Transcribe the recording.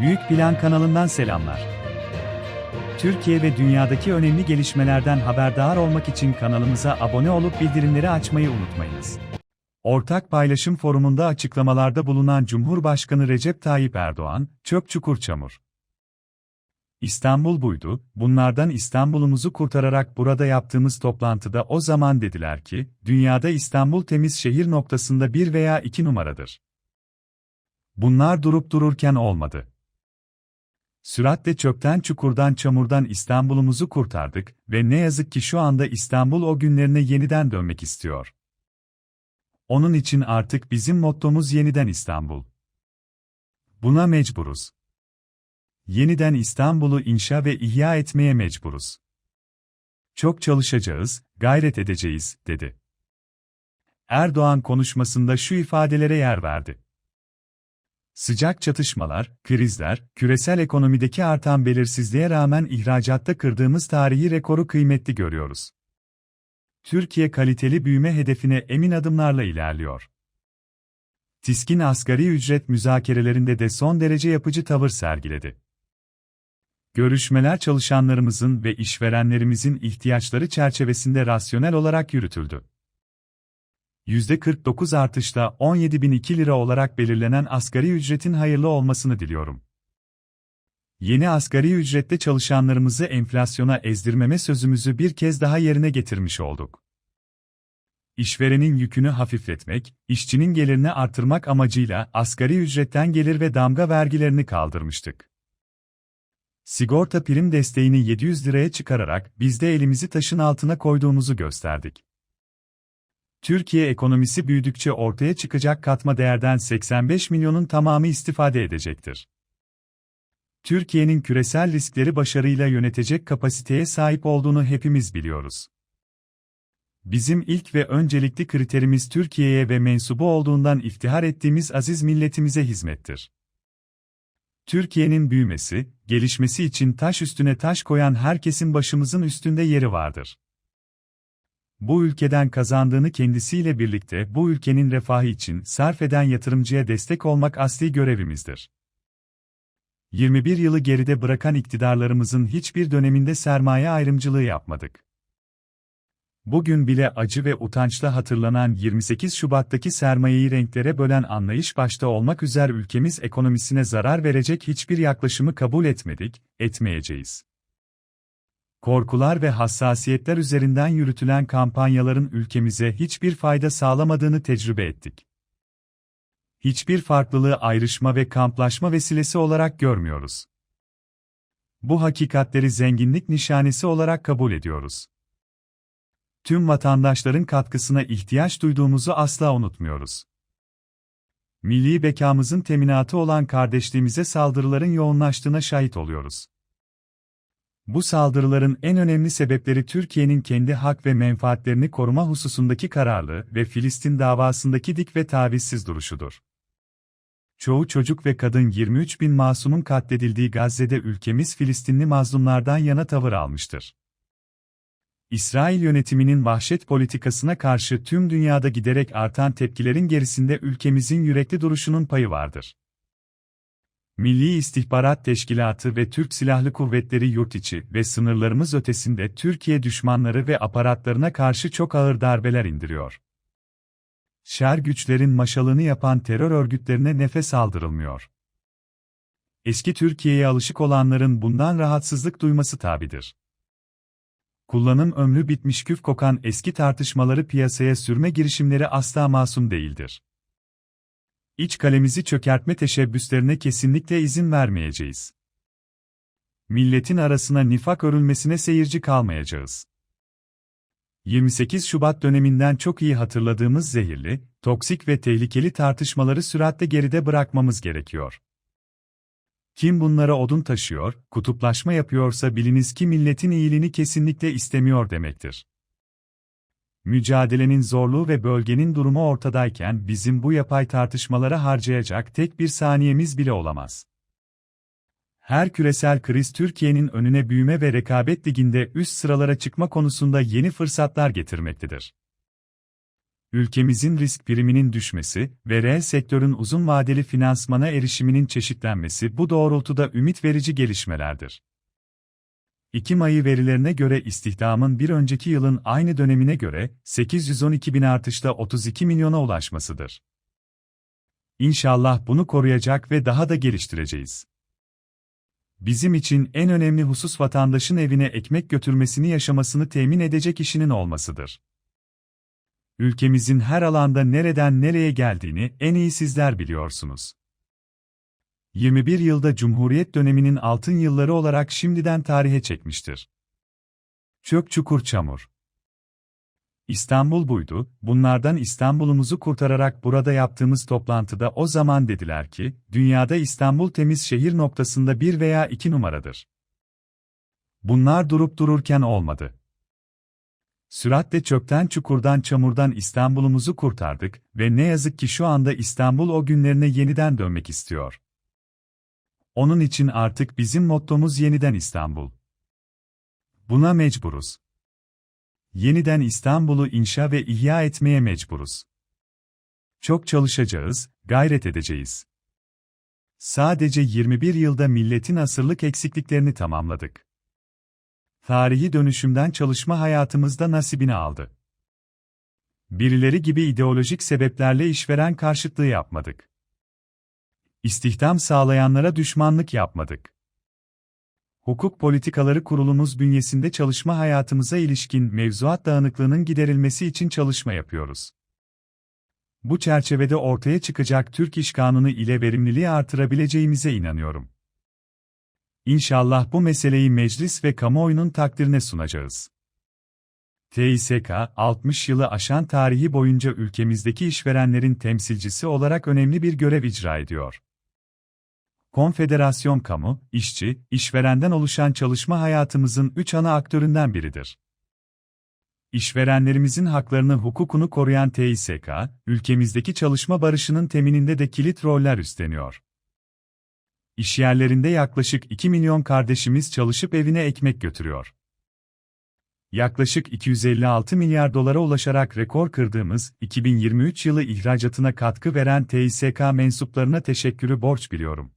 Büyük Plan kanalından selamlar. Türkiye ve dünyadaki önemli gelişmelerden haberdar olmak için kanalımıza abone olup bildirimleri açmayı unutmayınız. Ortak Paylaşım Forumu'nda açıklamalarda bulunan Cumhurbaşkanı Recep Tayyip Erdoğan, çöp çukur çamur. İstanbul buydu, bunlardan İstanbul'umuzu kurtararak burada yaptığımız toplantıda o zaman dediler ki, dünyada İstanbul temiz şehir noktasında bir veya iki numaradır. Bunlar durup dururken olmadı. Süratle çöpten çukurdan çamurdan İstanbul'umuzu kurtardık ve ne yazık ki şu anda İstanbul o günlerine yeniden dönmek istiyor. Onun için artık bizim mottomuz yeniden İstanbul. Buna mecburuz. Yeniden İstanbul'u inşa ve ihya etmeye mecburuz. Çok çalışacağız, gayret edeceğiz, dedi. Erdoğan konuşmasında şu ifadelere yer verdi. Sıcak çatışmalar, krizler, küresel ekonomideki artan belirsizliğe rağmen ihracatta kırdığımız tarihi rekoru kıymetli görüyoruz. Türkiye kaliteli büyüme hedefine emin adımlarla ilerliyor. Tiskin asgari ücret müzakerelerinde de son derece yapıcı tavır sergiledi. Görüşmeler çalışanlarımızın ve işverenlerimizin ihtiyaçları çerçevesinde rasyonel olarak yürütüldü. %49 artışla 17.002 lira olarak belirlenen asgari ücretin hayırlı olmasını diliyorum. Yeni asgari ücrette çalışanlarımızı enflasyona ezdirmeme sözümüzü bir kez daha yerine getirmiş olduk. İşverenin yükünü hafifletmek, işçinin gelirini artırmak amacıyla asgari ücretten gelir ve damga vergilerini kaldırmıştık. Sigorta prim desteğini 700 liraya çıkararak biz de elimizi taşın altına koyduğumuzu gösterdik. Türkiye ekonomisi büyüdükçe ortaya çıkacak katma değerden 85 milyonun tamamı istifade edecektir. Türkiye'nin küresel riskleri başarıyla yönetecek kapasiteye sahip olduğunu hepimiz biliyoruz. Bizim ilk ve öncelikli kriterimiz Türkiye'ye ve mensubu olduğundan iftihar ettiğimiz aziz milletimize hizmettir. Türkiye'nin büyümesi, gelişmesi için taş üstüne taş koyan herkesin başımızın üstünde yeri vardır. Bu ülkeden kazandığını kendisiyle birlikte bu ülkenin refahı için sarf eden yatırımcıya destek olmak asli görevimizdir. 21 yılı geride bırakan iktidarlarımızın hiçbir döneminde sermaye ayrımcılığı yapmadık. Bugün bile acı ve utançla hatırlanan 28 Şubat'taki sermayeyi renklere bölen anlayış başta olmak üzere ülkemiz ekonomisine zarar verecek hiçbir yaklaşımı kabul etmedik, etmeyeceğiz. Korkular ve hassasiyetler üzerinden yürütülen kampanyaların ülkemize hiçbir fayda sağlamadığını tecrübe ettik. Hiçbir farklılığı ayrışma ve kamplaşma vesilesi olarak görmüyoruz. Bu hakikatleri zenginlik nişanesi olarak kabul ediyoruz tüm vatandaşların katkısına ihtiyaç duyduğumuzu asla unutmuyoruz. Milli bekamızın teminatı olan kardeşliğimize saldırıların yoğunlaştığına şahit oluyoruz. Bu saldırıların en önemli sebepleri Türkiye'nin kendi hak ve menfaatlerini koruma hususundaki kararlı ve Filistin davasındaki dik ve tavizsiz duruşudur. Çoğu çocuk ve kadın 23 bin masumun katledildiği Gazze'de ülkemiz Filistinli mazlumlardan yana tavır almıştır. İsrail yönetiminin vahşet politikasına karşı tüm dünyada giderek artan tepkilerin gerisinde ülkemizin yürekli duruşunun payı vardır. Milli İstihbarat Teşkilatı ve Türk Silahlı Kuvvetleri yurt içi ve sınırlarımız ötesinde Türkiye düşmanları ve aparatlarına karşı çok ağır darbeler indiriyor. Şer güçlerin maşalını yapan terör örgütlerine nefes aldırılmıyor. Eski Türkiye'ye alışık olanların bundan rahatsızlık duyması tabidir kullanım ömrü bitmiş küf kokan eski tartışmaları piyasaya sürme girişimleri asla masum değildir. İç kalemizi çökertme teşebbüslerine kesinlikle izin vermeyeceğiz. Milletin arasına nifak örülmesine seyirci kalmayacağız. 28 Şubat döneminden çok iyi hatırladığımız zehirli, toksik ve tehlikeli tartışmaları süratle geride bırakmamız gerekiyor. Kim bunlara odun taşıyor, kutuplaşma yapıyorsa biliniz ki milletin iyiliğini kesinlikle istemiyor demektir. Mücadelenin zorluğu ve bölgenin durumu ortadayken bizim bu yapay tartışmalara harcayacak tek bir saniyemiz bile olamaz. Her küresel kriz Türkiye'nin önüne büyüme ve rekabet liginde üst sıralara çıkma konusunda yeni fırsatlar getirmektedir. ülkemizin risk priminin düşmesi ve reel sektörün uzun vadeli finansmana erişiminin çeşitlenmesi bu doğrultuda ümit verici gelişmelerdir. Ekim ayı verilerine göre istihdamın bir önceki yılın aynı dönemine göre 812 bin artışla 32 milyona ulaşmasıdır. İnşallah bunu koruyacak ve daha da geliştireceğiz. Bizim için en önemli husus vatandaşın evine ekmek götürmesini yaşamasını temin edecek işinin olmasıdır. Ülkemizin her alanda nereden nereye geldiğini en iyi sizler biliyorsunuz. 21 yılda Cumhuriyet döneminin altın yılları olarak şimdiden tarihe çekmiştir. Çök çukur çamur. İstanbul buydu, bunlardan İstanbul'umuzu kurtararak burada yaptığımız toplantıda o zaman dediler ki, dünyada İstanbul temiz şehir noktasında bir veya iki numaradır. Bunlar durup dururken olmadı. Süratle çöpten çukurdan çamurdan İstanbul'umuzu kurtardık ve ne yazık ki şu anda İstanbul o günlerine yeniden dönmek istiyor. Onun için artık bizim mottomuz yeniden İstanbul. Buna mecburuz. Yeniden İstanbul'u inşa ve ihya etmeye mecburuz. Çok çalışacağız, gayret edeceğiz. Sadece 21 yılda milletin asırlık eksikliklerini tamamladık. Tarihi dönüşümden çalışma hayatımızda nasibini aldı. Birileri gibi ideolojik sebeplerle işveren karşıtlığı yapmadık. İstihdam sağlayanlara düşmanlık yapmadık. Hukuk Politikaları Kurulumuz bünyesinde çalışma hayatımıza ilişkin mevzuat dağınıklığının giderilmesi için çalışma yapıyoruz. Bu çerçevede ortaya çıkacak Türk İş Kanunu ile verimliliği artırabileceğimize inanıyorum. İnşallah bu meseleyi meclis ve kamuoyunun takdirine sunacağız. TİSK, 60 yılı aşan tarihi boyunca ülkemizdeki işverenlerin temsilcisi olarak önemli bir görev icra ediyor. Konfederasyon kamu, işçi, işverenden oluşan çalışma hayatımızın üç ana aktöründen biridir. İşverenlerimizin haklarını hukukunu koruyan TİSK, ülkemizdeki çalışma barışının temininde de kilit roller üstleniyor. İşyerlerinde yaklaşık 2 milyon kardeşimiz çalışıp evine ekmek götürüyor. Yaklaşık 256 milyar dolara ulaşarak rekor kırdığımız 2023 yılı ihracatına katkı veren TİSK mensuplarına teşekkürü borç biliyorum.